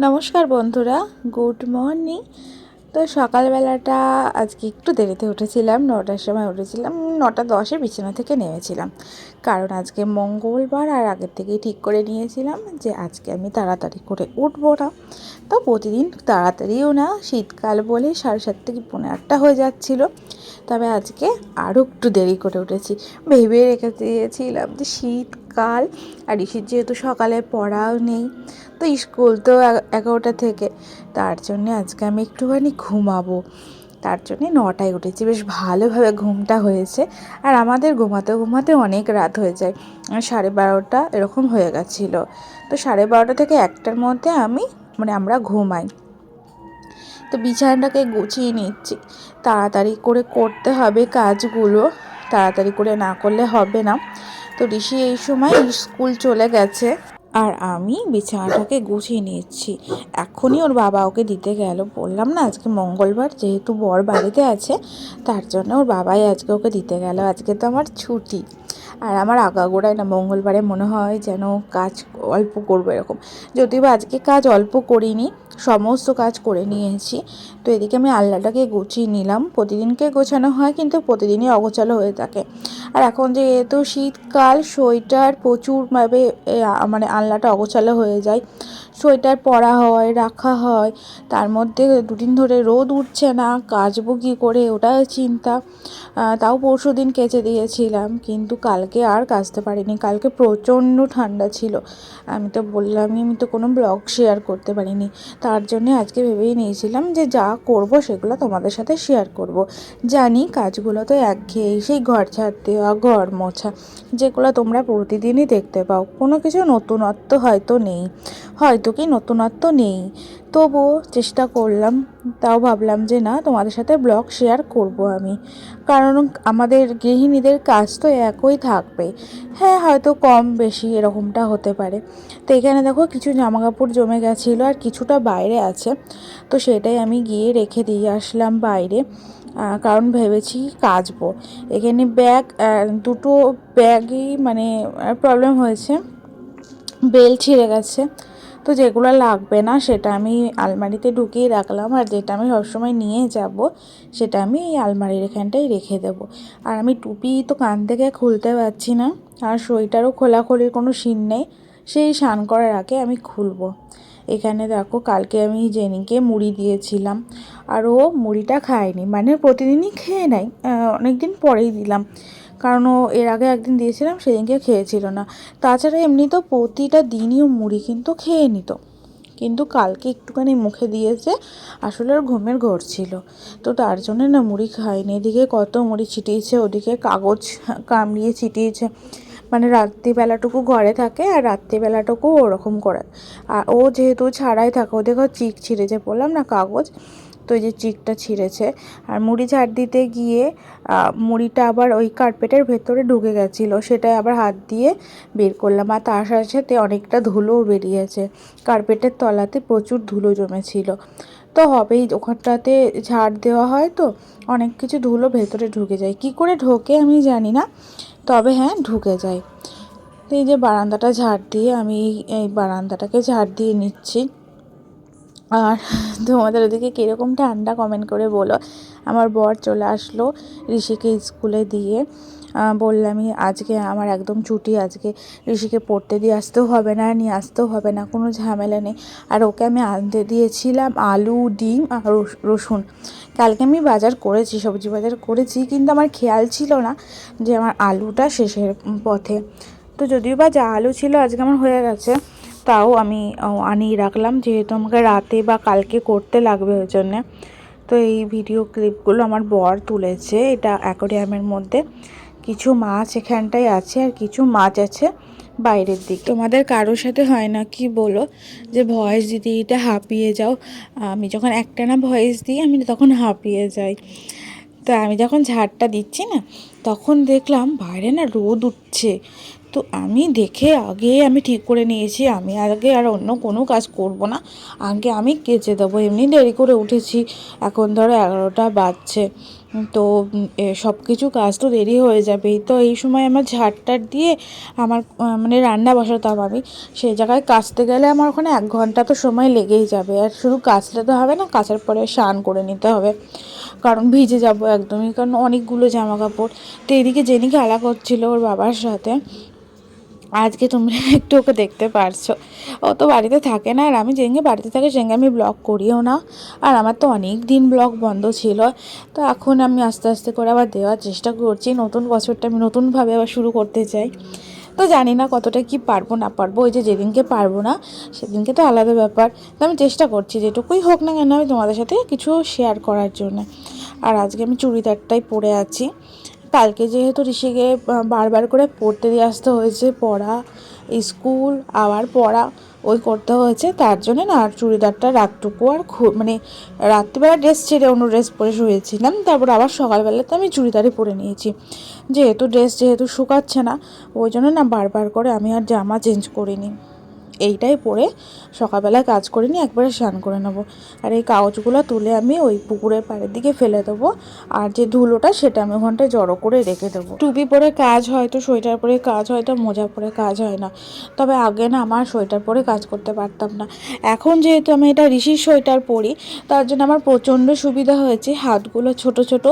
নমস্কার বন্ধুরা, good morning. তো সকালবেলাটা আজকে একটু দেরিতে উঠেছিলাম, নটার সময় উঠেছিলাম, নটা দশে বিছানা থেকে নেমেছিলাম। কারণ আজকে মঙ্গলবার আর আগের থেকেই ঠিক করে নিয়েছিলাম যে আজকে আমি তাড়াতাড়ি করে উঠবো না। তো প্রতিদিন তাড়াতাড়িও না, শীতকাল বলে সাড়ে সাত থেকে পনেরো আটটা হয়ে যাচ্ছিল। তবে আজকে আরও একটু দেরি করে উঠেছি। ভেবে রেখে দিয়েছিলাম যে শীতকাল আর ঋষির যেহেতু সকালে পড়াও নেই, তো স্কুল তো এগারোটা থেকে। তার জন্যে আজকে আমি একটুখানি ঘুমাবো। তার জন্যে নটায় উঠেছি। বেশ ভালোভাবে ঘুমটা হয়েছে। আর আমাদের ঘুমাতে ঘুমাতে অনেক রাত হয়ে যায়। আর সাড়ে বারোটা এরকম হয়ে গেছিল। তো সাড়ে বারোটা থেকে একটার মধ্যে আমি মানে আমরা ঘুমাই। তো বিছানাটাকে গুছিয়ে নিচ্ছি। তাড়াতাড়ি করে করতে হবে কাজগুলো। তাড়াতাড়ি করে না করলে হবে না। তো ঋষি এই সময় স্কুল চলে গেছে। আর আমি বিছানাটাকে গুছিয়ে নিচ্ছি। এখনই ওর বাবা ওকে দিতে গেল। বললাম না, আজকে মঙ্গলবার যেহেতু বর বাড়িতে আছে, তার জন্য ওর বাবাই আজকে ওকে দিতে গেল। আজকে তো আমার ছুটি। আর আমার আগাগোড়ায় না মঙ্গলবারে মনে হয় যেন কাজ অল্প করব এরকম। যদিও আজকে কাজ অল্প করিনি, সমস্ত কাজ করে নিয়েছি। তো এদিকে আমি আলনাটাকে গুছিয়ে নিলাম। প্রতিদিনকে গোছানো হয় কিন্তু প্রতিদিনই অগোছালো হয়ে থাকে। আর এখন যেহেতু শীতকাল, সোয়েটার প্রচুরভাবে মানে আলনাটা অগোছালো হয়ে যায়। সোয়েটার পরা হয়, রাখা হয়। তার মধ্যে দুদিন ধরে রোদ উঠছে না, কাচবো কী করে ওটা চিন্তা। তাও পরশু দিন কেচে দিয়েছিলাম, কিন্তু কালকে আর কাচতে পারিনি। কালকে প্রচণ্ড ঠান্ডা ছিল। আমি তো বললামই, আমি তো কোনো ব্লগ শেয়ার করতে পারিনি। তার জন্যে আজকে ভেবেই নিয়েছিলাম যে যা করব সেগুলো তোমাদের সাথে শেয়ার করব। জানি কাজগুলো তো একঘেয়েই সেই ঘর ঝাড় দেওয়া, ঘর মোছা, যেগুলো তোমরা প্রতিদিনই দেখতে পাও। কোনো কিছু নতুনত্ব হয়তো নেই। হয়তো কি নতুনত্ব নেই। তবুও চেষ্টা করলাম, তাও ভাবলাম যে না, তোমাদের সাথে ব্লগ শেয়ার করব আমি। কারণ আমাদের গৃহিণীদের কাজ তো একই থাকবে। হ্যাঁ হয়তো কম বেশি এরকমটা হতে পারে। তো এখানে দেখো কিছু জামা কাপড় জমে গেছিল আর কিছুটা বাইরে আছে। তো সেটাই আমি গিয়ে রেখে দিয়ে আসলাম বাইরে কারণ ভেবেছি কাচবো। এখানে ব্যাগ দুটো ব্যাগই মানে প্রবলেম হয়েছে। বেল ছিঁড়ে গেছে। তো যেগুলো লাগবে না সেটা আমি আলমারিতে ঢুকিয়ে রাখলাম আর যেটা আমি সবসময় নিয়ে যাব সেটা আমি এই আলমারির এখানটাই রেখে দেবো। আর আমি টুপি তো কান থেকে খুলতে পারছি না আর সোয়েটারও খোলাখুলির কোনো সিন নেই, সেই স্নান করার আগে আমি খুলবো। এখানে দেখো কালকে আমি জেনিকে মুড়ি দিয়েছিলাম আর ও মুড়িটা খায়নি মানে প্রতিদিনই খেয়ে নেয় অনেক দিন পরেই দিলাম। কারণ ও এর আগে একদিন দিয়েছিলাম, সেদিনকে খেয়েছিল না। তাছাড়া এমনি তো প্রতিটা দিনই ও মুড়ি কিন্তু খেয়ে নিত। কিন্তু কালকে একটুখানি মুখে দিয়েছে, আসলে ওর ঘুমের ঘর ছিল। তো তার জন্য না মুড়ি খায়নি। এদিকে কত মুড়ি ছিটিয়েছে, ওদিকে কাগজ কামড়িয়ে ছিটিয়েছে। মানে রাত্রিবেলাটুকু ঘরে থাকে আর রাত্রিবেলাটুকু ওরকম করে। আর ও যেহেতু ছাড়াই থাকে ও দেখো চিক ছিঁড়েছে বললাম না কাগজ তো এই যে চিকটা ছিঁড়েছে। আর মুড়ি ঝাড় দিতে গিয়ে মুড়িটা আবার ওই কার্পেটের ভেতরে ঢুকে গেছিল। সেটাই আবার হাত দিয়ে বের করলাম। আর তার সাথে সাথে অনেকটা ধুলোও বেরিয়েছে। কার্পেটের তলাতে প্রচুর ধুলো জমেছিল। তো হবেই, ওখানটাতে ঝাড় দেওয়া হয় তো, অনেক কিছু ধুলো ভেতরে ঢুকে যায়। কি করে ঢোকে আমি জানি না, তবে হ্যাঁ ঢুকে যায়। তো এই যে বারান্দাটা ঝাড় দিয়ে আমি এই বারান্দাটাকে ঝাড় দিয়ে নিচ্ছি। আর তোমাদের ওদিকে কীরকম ঠান্ডা কমেন্ট করে বলো। আমার বর চলে আসলো ঋষিকে স্কুলে দিয়ে। বললামই আজকে আমার একদম ছুটি, আজকে ঋষিকে পড়তে দিয়ে আসতেও হবে না, নিয়ে আসতেও হবে না, কোনো ঝামেলা নেই। আর ওকে আমি আনতে দিয়েছিলাম আলু, ডিম আর রসুন। কালকে আমি বাজার করেছি, সবজি বাজার করেছি, কিন্তু আমার খেয়াল ছিল না যে আমার আলুটা শেষের পথে। তো যদিও বা যা আলু ছিল আজকে আমার হয়ে গেছে তাও আমি আনিয়ে রাখলাম। যেহেতু আমাকে রাতে বা কালকে করতে লাগবে ওই জন্যে। তো এই ভিডিও ক্লিপগুলো আমার বর তুলেছে এটা অ্যাকোরিয়ামের মধ্যে। কিছু মাছ এখানটায় আছে আর কিছু মাছ আছে বাইরের দিকে। তোমাদের কারোর সাথে হয় না কি বলো? যে ভয়েস দিতে দিতে হাঁপিয়ে যাও। আমি যখন একটানা ভয়েস দিই, আমি তখন হাঁপিয়ে যাই। তো আমি যখন ঝাড়টা দিচ্ছি না তখন দেখলাম, বাইরে না রোদ উঠছে। তো আমি দেখে আগে আমি ঠিক করে নিয়েছি, আমি আগে আর অন্য কোনো কাজ করব না। আগে আমি কেচে দেবো, এমনি দেরি করে উঠেছি। এখন ধরো এগারোটা বাজছে। তো সব কিছু কাজ তো দেরি হয়ে যাবেই। তো এই সময় আমার ঝাড়টার দিয়ে আমার মানে রান্না বসাতাম আমি। সেই জায়গায় কাচতে গেলে আমার ওখানে এক ঘণ্টা তো সময় লেগেই যাবে। আর শুধু কাচলে তো হবে না, কাচার পরে স্নান করে নিতে হবে। কারণ ভিজে যাব একদমই। কারণ অনেকগুলো জামা কাপড় তো এদিকে জেনি খেলা করছিল ওর বাবার সাথে। আজকে তোমরা একটু ওকে দেখতে পারছ। ও তো বাড়িতে থাকে না আর আমি যেদিনকে বাড়িতে থাকি সেদিনকে আমি ব্লগ করিও না। আর আমার তো অনেক দিন ব্লগ বন্ধ ছিল। তো এখন আমি আস্তে আস্তে করে আবার দেওয়ার চেষ্টা করছি। নতুন বছরটা আমি নতুনভাবে আবার শুরু করতে চাই। তো জানি না কতটা কি পারব না পারব। ওই যে যেদিনকে পারব না, সেদিনকে তো আলাদা ব্যাপার। তো আমি চেষ্টা করছি যেটুকুই হোক না কেন আমি তোমাদের সাথে কিছু শেয়ার করার জন্য। আর আজকে আমি চুড়িদারটাই পরে আছি। কালকে যেহেতু ঋষিকে বারবার করে পড়তে দিয়ে আসতে হয়েছে, পড়া, স্কুল, আবার পড়া, ওই করতে হয়েছে, তার জন্য না আর চুড়িদারটা রাতটুকু আর মানে রাত্রিবেলা ড্রেস ছেড়ে অন্য ড্রেস পরে শুয়েছিলাম, তারপর আবার সকালবেলাতে আমি চুড়িদারই পরে নিয়েছি। যেহেতু ড্রেস যেহেতু শুকাচ্ছে না, ওই জন্য না বারবার করে আমি আর জামা চেঞ্জ করিনি। এইটাই পরে সকালবেলা কাজ করে নিয়ে একবারে স্নান করে নেব। আর এই কাগজগুলো তুলে আমি ওই পুকুরের পাড়ের দিকে ফেলে দেবো। আর যে ধুলোটা সেটা আমি ওখানটায় জড়ো করে রেখে দেবো। টুপি পরে কাজ হয়তো সোয়েটার পরে কাজ হয়তো মোজা পরে কাজ হয় না। তবে আগে না আমার সোয়েটার পরে কাজ করতে পারতাম না। এখন যেহেতু আমি এটা ঋষির সোয়েটার পরি, তার জন্য আমার প্রচণ্ড সুবিধা হয়েছে। হাতগুলো ছোট ছোট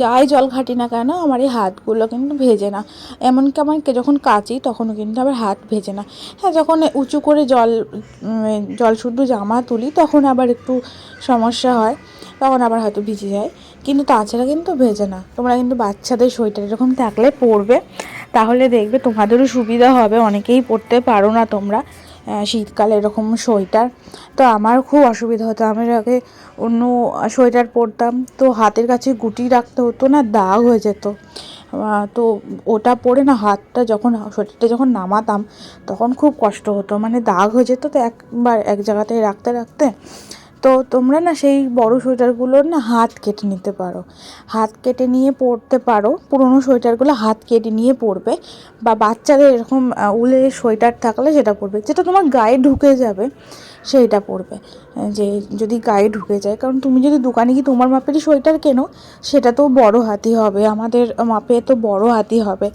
যাই জল ঘাটি না কেন আমার এই হাতগুলো কিন্তু ভেজে না। এমনকি আমাকে যখন কাচি তখনও কিন্তু আমার হাত ভেজে না। হ্যাঁ যখন উঁচু করে জল জল শুদ্ধ জামা তুলি, তখন আবার একটু সমস্যা হয়, তখন আবার হয়তো ভিজে যায়। কিন্তু তাছাড়া কিন্তু ভেজে না। তোমরা কিন্তু বাচ্চাদের সোয়েটার এরকম থাকলে পরবে, তাহলে দেখবে তোমাদেরও সুবিধা হবে, অনেকেই পরতে পারো না তোমরা শীতকালে এরকম সোয়েটার। তো আমার খুব অসুবিধা হতো, আমি আগে অন্য সোয়েটার পরতাম, তো হাতের কাছে গুটি রাখতে হতো না, দাগ হয়ে যেত। তো ওটা পরে না হাতটা যখন সোয়েটারটা যখন নামাতাম, তখন খুব কষ্ট হতো। মানে দাগ হয়ে যেত তো একবার এক জায়গাতে রাখতে রাখতে। তো তোমরা না সেই বড় সোয়েটারগুলোর না হাত কেটে নিতে পারো। হাত কেটে নিয়ে পরতে পারো। পুরোনো সোয়েটারগুলো হাত কেটে নিয়ে পরবে বা বাচ্চাদের এরকম উলের সোয়েটার থাকলে সেটা পরবে। যেটা তোমার গায়ে ঢুকে যাবে। সেইটা আহ, যে যদি গায়ে ঢুকে যায় কারণ তুমি যদি দোকানে গিয়ে তোমার মাপেরই সোয়েটার কেনো সেটা তো বড় হাতি হবে আমাদের মাপে তো বড় হাতি হবে।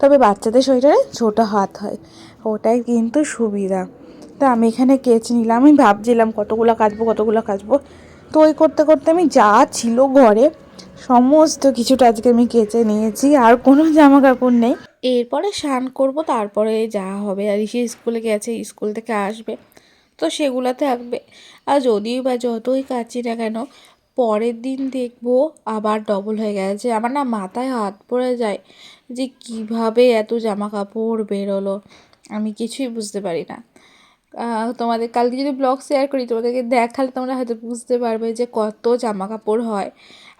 তবে বাচ্চাদের সোয়েটারে ছোটো হাত হয় ওটাই কিন্তু সুবিধা। তা আমি এখানে কেচ নিলাম আমি ভাবছিলাম কতগুলো কাচবো কতগুলো কাচবো। তো ওই করতে করতে আমি যা ছিল ঘরে সমস্ত কিছুটা আজকে আমি কেচে নিয়েছি আর কোনো জামা কাপড় নেই। এরপরে স্নান করব তারপরে যা হবে আর সে স্কুলে গেছে স্কুল থেকে আসবে। তো সেগুলো থাকবে। আর যদিও বা যতই কাচি না কেন, পরের দিন দেখব আবার ডবল হয়ে গেছে। আমার না মাথায় হাত পড়ে যায় যে কীভাবে এত জামা কাপড় বেরোলো, আমি কিছুই বুঝতে পারি না। তোমাদের কালকে যদি ব্লগ শেয়ার করি, তোমাদেরকে দেখালে তোমরা হয়তো বুঝতে পারবে যে কত জামা কাপড় হয়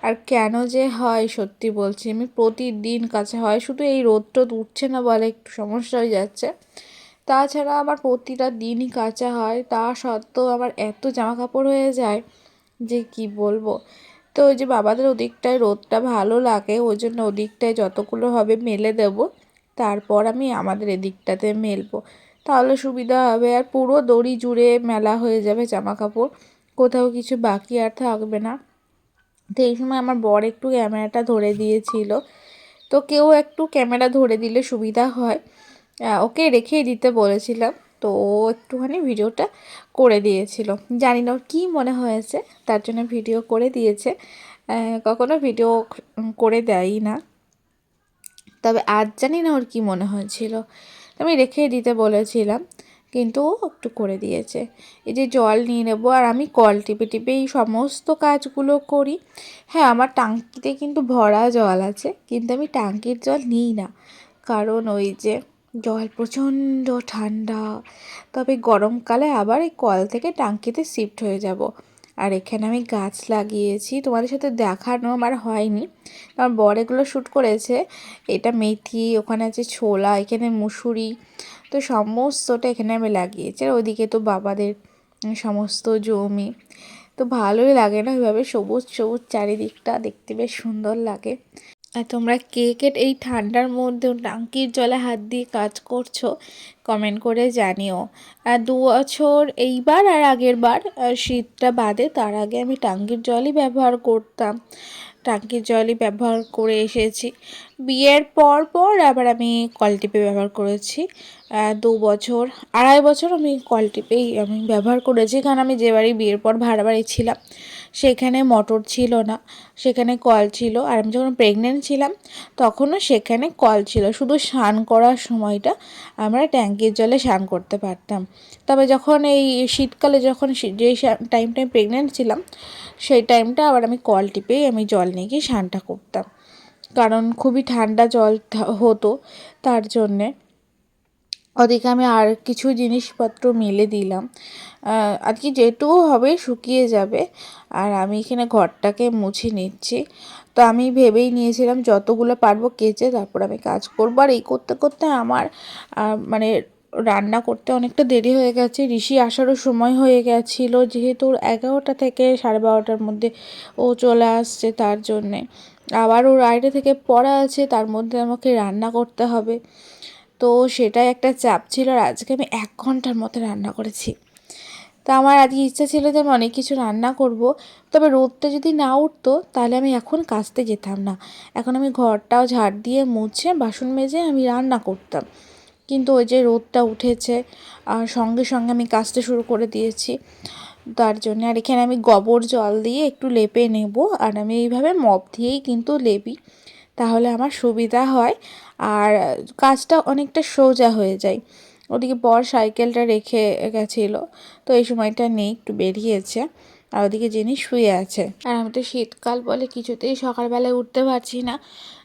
আর কেন যে হয়, সত্যি বলছি। আমি প্রতিদিন কাছে হয়, শুধু এই রোদ টোদ উঠছে না বলে একটু সমস্যা হয়ে যাচ্ছে। তাছাড়া আমার প্রতিটা দিনই কাচা হয়। তা সত্ত্বেও আমার এত জামা কাপড় হয়ে যায় যে কি বলব? তো ওই যে বাবাদের ওদিকটায় রোদটা ভালো লাগে, ওই জন্য ওদিকটায় যতগুলো হবে মেলে দেবো। তারপর আমি আমাদের এদিকটাতে মেলবো। তাহলে সুবিধা হবে। আর পুরো দড়ি জুড়ে মেলা হয়ে যাবে জামা কাপড় কোথাও কিছু বাকি আর থাকবে না। তো এই সময় আমার বর একটু ক্যামেরাটা ধরে দিয়েছিল। তো কেউ একটু ক্যামেরা ধরে দিলে সুবিধা হয়। ওকে রেখেই দিতে বলেছিলাম। তো ও একটুখানি ভিডিওটা করে দিয়েছিল। জানি না ওর কী মনে হয়েছে, তার জন্য ভিডিও করে দিয়েছে। কখনো ভিডিও করে দেয়ই না। তবে আজ জানি না ওর কী মনে হয়েছিল। আমি রেখেই দিতে বলেছিলাম, কিন্তু ও একটু করে দিয়েছে। এই যে জল নিয়ে নেব, আর আমি কল টিপে টিপে এই সমস্ত কাজগুলো করি। হ্যাঁ আমার টাঙ্কিতে কিন্তু ভরা জল আছে, কিন্তু আমি টাঙ্কির জল নিই না। কারণ ওই যে জল প্রচণ্ড ঠান্ডা। তবে গরমকালে আবার এই কল থেকে টাঙ্কিতে শিফট হয়ে যাব। আর এখানে আমি গাছ লাগিয়েছি, তোমাদের সাথে দেখানো আমার হয়নি। আমার বর এগুলো শ্যুট করেছে। এটা মেথি, ওখানে আছে ছোলা, এখানে মুসুরি। তো সমস্তটা এখানে আমি লাগিয়েছি। আর ওইদিকে তো বাবাদের সমস্ত জমি। তো ভালোই লাগে না ওইভাবে সবুজ সবুজ চারিদিকটা। দেখতে বেশ সুন্দর লাগে। তোমরা কে কে এই ঠান্ডার মধ্যেও টাঙ্কির জলে হাত দিয়ে কাজ করছ কমেন্ট করে জানিও। আর দু বছর এইবার আর আগের বার শীতটা বাদে তার আগে আমি টাঙ্কির জলই ব্যবহার করতাম। টাঙ্কির জলই ব্যবহার করে এসেছি। বিয়ের পর পর আবার আমি কল টিপে ব্যবহার করেছি। দু বছর, আড়াই বছর আমি কল টিপেই আমি ব্যবহার করেছি। কারণ আমি যে বাড়ি বিয়ের পর ভাড়া বাড়ি ছিলাম সেখানে মোটর ছিল না, সেখানে কল ছিল। আর আমি যখন প্রেগনেন্ট ছিলাম, তখনও সেখানে কল ছিল। শুধু স্নান করার সময়টা আমরা ট্যাঙ্কির জলে স্নান করতে পারতাম। তবে যখন এই শীতকালে যখন শী- যেই টাইমটায় প্রেগনেন্ট ছিলাম, সেই টাইমটা আবার আমি কল টিপেই আমি জল নিয়ে গিয়ে স্নানটা করতাম। কারণ খুবই ঠান্ডা জল হতো তার জন্যে। ওদিকে আমি আর কিছু জিনিসপত্র মেলে দিলাম। আহ, আজকে যেটুকু হবে শুকিয়ে যাবে। আর আমি এখানে ঘরটাকে মুছে নিচ্ছি। তো আমি ভেবেই নিয়েছিলাম যতগুলো পারব কেচে তারপর আমি কাজ করব। আর এই করতে করতে আমার মানে রান্না করতে অনেকটা দেরি হয়ে গেছে। ঋষি আসারও সময় হয়ে গেছিল যেহেতু ওর এগারোটা থেকে সাড়ে বারোটার মধ্যে ও চলে আসছে তার জন্যে। আবার ওর আইডে থেকে পড়া আছে তার মধ্যে আমাকে রান্না করতে হবে। তো সেটাই একটা চাপ ছিল আর আজকে আমি এক ঘণ্টার মতো রান্না করেছি। তো আমার আজকে ইচ্ছা ছিল যে আমি অনেক কিছু রান্না করব, তবে রোদটা যদি না উঠতো তাহলে আমি এখন কাচতে যেতাম না। এখন আমি ঘরটাও ঝাড় দিয়ে মুছে বাসন মেজে আমি রান্না করতাম। কিন্তু ওই যে রোদটা উঠেছে আর সঙ্গে সঙ্গে আমি কাজটা শুরু করে দিয়েছি। তার জন্য আর এখানে আমি গোবর জল দিয়ে একটু লেপে নেব আর আমি এইভাবে মপ দিয়েই কিন্তু লেপি। তাহলে আমার সুবিধা হয়। আর কাজটা অনেকটা সোজা হয়ে যায়। ওদিকে বর সাইকেলটা রেখে গেছিল। তো এই সময়টা নেই, একটু বেরিয়েছে। আর ওদিকে জেনি শুয়ে আছে। আর আমি তো শীতকাল বলে কিছুতেই সকালবেলায় উঠতে পারছি না।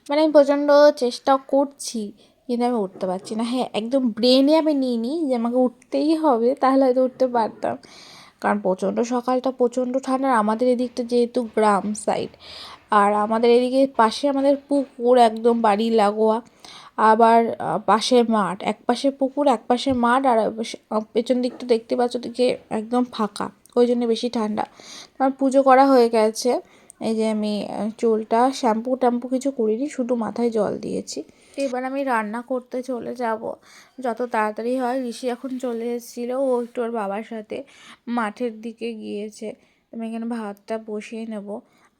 মানে আমি প্রচণ্ড চেষ্টা করছি, কিন্তু আমি উঠতে পারছি না। হ্যাঁ একদম ব্রেনে আমি নিই নি যে আমাকে উঠতেই হবে, তাহলে হয়তো উঠতে পারতাম। কারণ প্রচণ্ড সকালটা প্রচণ্ড ঠান্ডা। আমাদের এদিকটা যেহেতু গ্রাম সাইড আর আমাদের এদিকে পাশে আমাদের পুকুর, একদম বাড়ি লাগোয়া। আবার পাশে মাঠ। এক পাশে পুকুর, এক পাশে মাঠ, আর পেছন দিকটা দেখতে পাচ্ছ দিকে একদম ফাঁকা, ওই জন্য বেশি ঠান্ডা। আমার পুজো করা হয়ে গেছে। এই যে আমি চুলটা, শ্যাম্পু ট্যাম্পু কিছু করিনি, শুধু মাথায় জল দিয়েছি। এবার আমি রান্না করতে চলে যাব। যত তাড়াতাড়ি হয়, ঋষি এখন চলে এসেছিল, ও একটু ওর বাবার সাথে মাঠের দিকে গিয়েছে। আমি এখানে ভাতটা বসিয়ে নেব।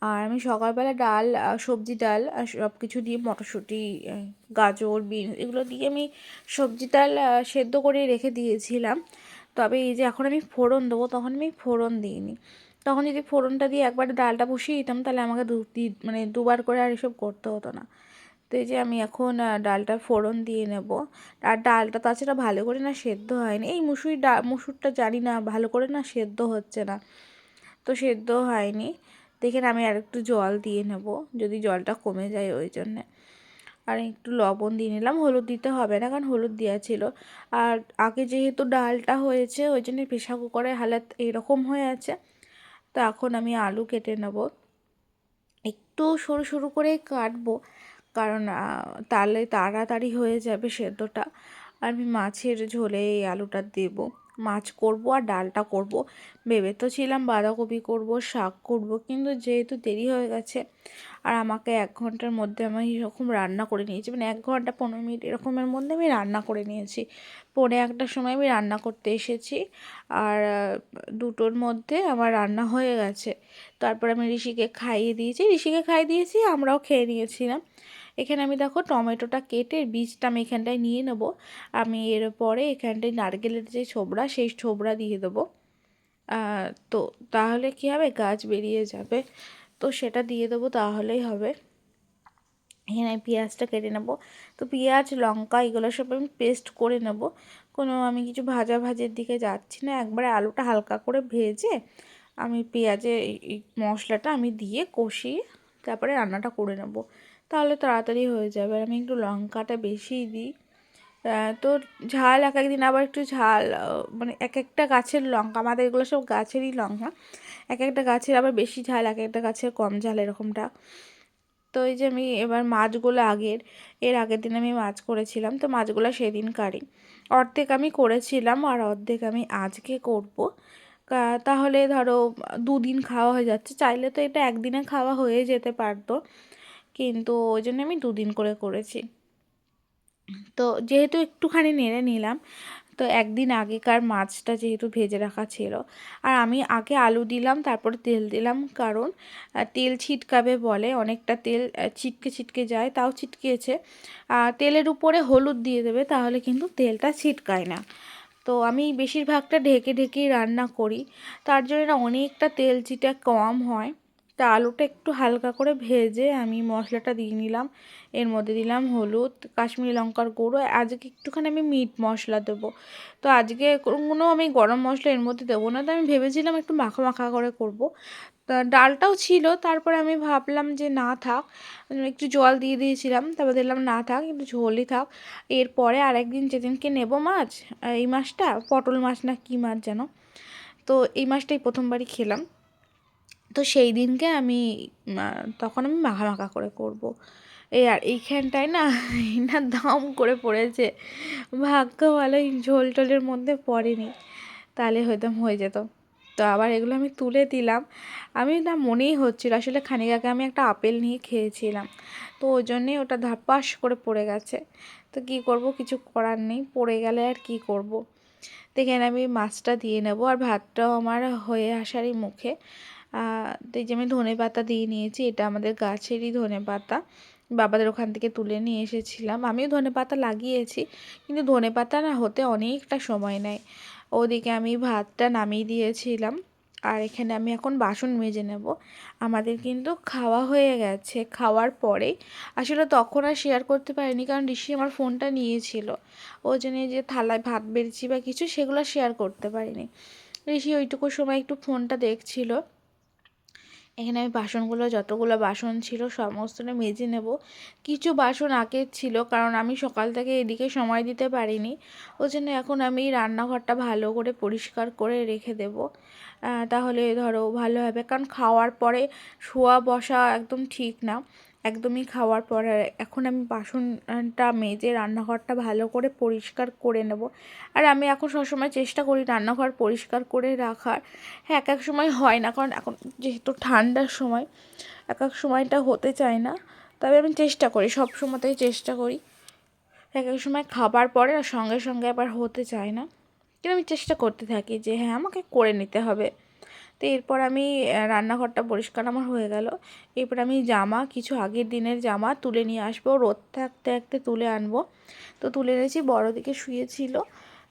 আর আমি সকালবেলা ডাল সবজি ডাল আর সব কিছু দিয়ে মটরশুঁটি গাজর বিনস এগুলো দিয়ে আমি সবজি ডাল সেদ্ধ করে রেখে দিয়েছিলাম। তবে এই যে এখন আমি ফোড়ন দেবো, তখন আমি ফোড়ন দিইনি। তখন যদি ফোড়নটা দিয়ে একবার ডালটা বসিয়ে দিতাম, তাহলে আমাকে দু দি- মানে দুবার করে আর এসব করতে হতো না। তো এই যে আমি এখন ডালটা ফোড়ন দিয়ে নেব। আর ডালটা তাছাড়া ভালো করে না সেদ্ধ হয়নি। এই মুসুরি ডা মুসুরটা জানি না, ভালো করে না সেদ্ধ হচ্ছে না। তো সেদ্ধ হয়নি। দেখেন আমি আর একটু জল দিয়ে নেব, যদি জলটা কমে যায় ওই জন্যে। আর একটু লবণ দিয়ে নিলাম, হলুদ দিতে হবে না, কারণ হলুদ দেওয়া ছিল। আর আগে যেহেতু ডালটা হয়েছে, ওই জন্য প্রেশার কুকারের হালাত এরকম হয়ে আছে। তো এখন আমি আলু কেটে নেব। একটু সরু সরু করে কাটবো, কারণ তাহলে তাড়াতাড়ি হয়ে যাবে সেদ্ধটা। আর আমি মাছের ঝোলে এই আলুটা দেব। মাছ করব আর ডালটা করব। ভেবে তো ছিলাম বাঁধাকপি করব, শাক করব, কিন্তু যেহেতু দেরি হয়ে গেছে আর আমাকে এক ঘণ্টার মধ্যে আমি এরকম রান্না করে নিয়েছি মানে এক ঘণ্টা পনেরো মিনিট এরকমের মধ্যে আমি রান্না করে নিয়েছি। পরে একটার সময় আমি রান্না করতে এসেছি আর দুটোর মধ্যে আমার রান্না হয়ে গেছে। তারপর আমি ঋষিকে খাইয়ে দিয়েছি, ঋষিকে খাইয়ে দিয়েছি, আমরাও খেয়ে নিয়েছিলাম। এখানে আমি দেখো টমেটোটা কেটে বীজটা আমি এখানটায় নিয়ে নেব। আমি এর পরে এখানটায় নারকেলের যে ছোবড়া, সেই ছোবড়া দিয়ে দেবো। তো তাহলে কি হবে? গাছ বেরিয়ে যাবে। তো সেটা দিয়ে দেবো, তাহলেই হবে। এখানে আমি পেঁয়াজটা কেটে নেব। তো পেঁয়াজ, লঙ্কা, এগুলো সব আমি পেস্ট করে নেব। কোনো আমি কিছু ভাজা ভাজের দিকে যাচ্ছি না। একবারে আলুটা হালকা করে ভেজে আমি পেঁয়াজে এই- মশলাটা আমি দিয়ে কষিয়ে তারপরে রান্নাটা করে নেব। তাহলে তাড়াতাড়ি হয়ে যাবে। আর আমি একটু লঙ্কাটা বেশিই দিই। তো ঝাল এক একদিন আবার একটু ঝাল মানে এক একটা গাছের লঙ্কা, আমাদের এগুলো সব গাছেরই লঙ্কা। এক একটা গাছের আবার বেশি ঝাল, এক একটা গাছের কম ঝাল এরকমটা। তো এই যে আমি এবার মাছগুলো আগের, এর আগের দিন আমি মাছ করেছিলাম, তো মাছগুলো সেদিন কারি। অর্ধেক আমি করেছিলাম আর অর্ধেক আমি আজকে করব। তাহলে ধরো দুদিন খাওয়া হয়ে যাচ্ছে, চাইলে তো এটা একদিনে খাওয়া হয়ে যেতে পারতো। কিন্তু ওই জন্য আমি দুদিন করে করেছি। তো যেহেতু একটুখানি নেড়ে নিলাম, তো একদিন আগেকার মাছটা যেহেতু ভেজে রাখা ছিল, আর আমি আগে আলু দিলাম, তারপরে তেল দিলাম, কারণ তেল ছিটকাবে বলে, অনেকটা তেল ছিটকে ছিটকে যায়, তাও ছিটকেছে তেলের উপরে হলুদ দিয়ে দেবে, তাহলে কিন্তু তেলটা ছিটকায় না। তো আমি বেশিরভাগটা ঢেকে ঢেকেই রান্না করি, তার জন্য অনেকটা তেল চিটা কম হয়। তা আলুটা একটু হালকা করে ভেজে আমি মশলাটা দিয়ে নিলাম। এর মধ্যে দিলাম হলুদ, কাশ্মীরি লঙ্কার গুঁড়ো, আজকে একটুখানি আমি মিট মশলা দেবো। তো আজকে কোনো আমি গরম মশলা এর মধ্যে দেবো না, তো আমি ভেবেছিলাম একটু মাখা মাখা করে করব। তা ডালটাও ছিল, তারপরে আমি ভাবলাম যে না থাক, একটু জল দিয়ে দিয়েছিলাম, তারপর দেখলাম না থাক, একটু ঝোলই থাক। এরপরে আরেকদিন যেদিনকে নেব মাছ, এই মাছটা, পটল মাছ না কী মাছ যেন, তো এই মাছটাই প্রথমবারই খেলাম। তো সেই দিনকে আমি তখন আমি মাখা মাখা করে করব। এই আর এইখানটায় না না দাম করে পড়েছে। ভাগ্য ভালো এই ঝোল টোলের মধ্যে পড়েনি। তাহলে হয়তো হয়ে যেত। তো আবার এগুলো আমি তুলে দিলাম। আমি না মনেই হচ্ছিল, আসলে খানিক আগে আমি একটা আপেল নিয়ে খেয়েছিলাম। তো ওই জন্যেই ওটা ধাপাস করে পড়ে গেছে। তো কী করব, কিছু করার নেই, পড়ে গেলে আর কি করব। দেখেন আমি মাছটা দিয়ে নেব, আর ভাতটাও আমার হয়ে আসারই মুখে। এই যে আমি ধনে পাতা দিয়ে নিয়েছি, এটা আমাদের গাছেরই ধনে পাতা। বাবাদের ওখান থেকে তুলে নিয়ে এসেছিলাম। আমিও ধনে পাতা লাগিয়েছি, কিন্তু ধনে পাতা না হতে অনেকটা সময় নেয়। ওদিকে আমি ভাতটা নামিয়ে দিয়েছিলাম, আর এখানে আমি এখন বাসন মেজে নেব। আমাদের কিন্তু খাওয়া হয়ে গেছে, খাওয়ার পরে। আসলে তখন আর শেয়ার করতে পারিনি, কারণ ঋষি আমার ফোনটা নিয়েছিল। ওই জন্য যে থালায় ভাত বেড়েছি বা কিছু, সেগুলো শেয়ার করতে পারিনি। ঋষি ওইটুকু সময় একটু ফোনটা দেখছিল। এখানে আমি বাসনগুলো, যতগুলো বাসন ছিল সমস্তটা মেজে নেব। কিছু বাসন আগে ছিল, কারণ আমি সকাল থেকে এদিকে সময় দিতে পারিনি। ওই জন্য এখন আমি রান্নাঘরটা ভালো করে পরিষ্কার করে রেখে দেব। তাহলে ধরো ভালো হবে, কারণ খাওয়ার পরে শোয়া বসা একদম ঠিক না। একদমই খাওয়ার পরে এখন আমি বাসনটা মেজে রান্নাঘরটা ভালো করে পরিষ্কার করে নেব। আর আমি এখন সবসময় চেষ্টা করি রান্নাঘর পরিষ্কার করে রাখার। হ্যাঁ এক এক সময় হয় না, কারণ এখন যেহেতু ঠান্ডার সময়, এক এক সময়টা হতে চায় না। তবে আমি চেষ্টা করি সব সময়তেই চেষ্টা করি। এক এক সময় খাবার পরে আর সঙ্গে সঙ্গে আবার হতে চায় না। কিন্তু আমি চেষ্টা করতে থাকি যে হ্যাঁ আমাকে করে নিতে হবে। তো এরপর আমি রান্নাঘরটা পরিষ্কার আমার হয়ে গেল। এরপর আমি জামা, কিছু আগের দিনের জামা তুলে নিয়ে আসব। রোদ থাকতে থাকতে তুলে আনব। তো তুলে এনেছি, বড় দিকে শুয়েছিল।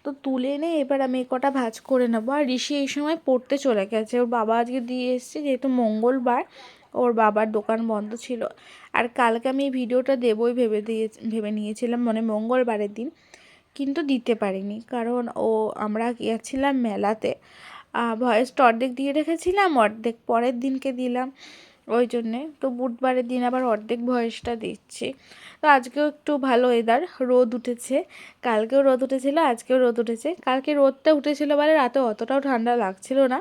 তো তুলে এনে এবার আমি কটা ভাজ করে নেব। আর ঋষি এই সময় পড়তে চলে গেছে। ওর বাবা আজকে দিয়ে এসছে, যেহেতু মঙ্গলবার ওর বাবার দোকান বন্ধ ছিল। আর কালকে আমি এই ভিডিওটা দেবই ভেবে দিয়ে, ভেবে নিয়েছিলাম মানে মঙ্গলবারের দিন। কিন্তু দিতে পারিনি। কারণ ও, আমরা গিয়েছিলাম মেলাতে। ভয়েসটা অর্ধেক দিয়ে রেখেছিলাম, অর্ধেক পরের দিনকে দিলাম। ওই জন্যে তো বুধবারের দিন আবার অর্ধেক ভয়েসটা দিচ্ছি। তো আজকেও একটু ভালো ওয়েদার রোদ উঠেছে। কালকেও রোদ উঠেছিল, আজকেও রোদ উঠেছে। কালকে রোদটা উঠেছিল বলে রাতে অতটাও ঠান্ডা লাগছিল না।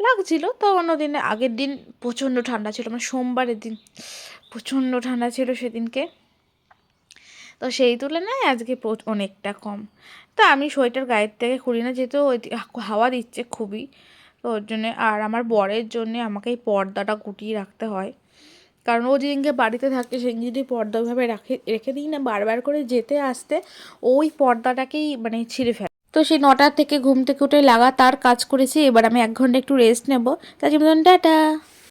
লাগছিল, তো অন্য দিনে, আগের দিন প্রচণ্ড ঠান্ডা ছিল মানে সোমবারের দিন প্রচণ্ড ঠান্ডা ছিল সেদিনকে। তো সেই তুলনায় আজকে অনেকটা কম। তো আমি সোয়েটার গায়ের থেকে খুলি না, যেহেতু ওই হাওয়া দিচ্ছে খুবই। তো ওর জন্যে, আর আমার বরের জন্যে আমাকে এই পর্দাটা গুটিয়ে রাখতে হয়। কারণ ও যেদিনকে বাড়িতে থাকে সেদিন যদি পর্দা ওইভাবে রাখে, রেখে দিই না, বারবার করে যেতে আসতে, ওই পর্দাটাকেই মানে ছিঁড়ে ফেলে। তো সেই নটার থেকে ঘুম থেকে উঠে লাগাতার কাজ করেছি, এবার আমি এক ঘণ্টা একটু রেস্ট নেব। তার টাটা!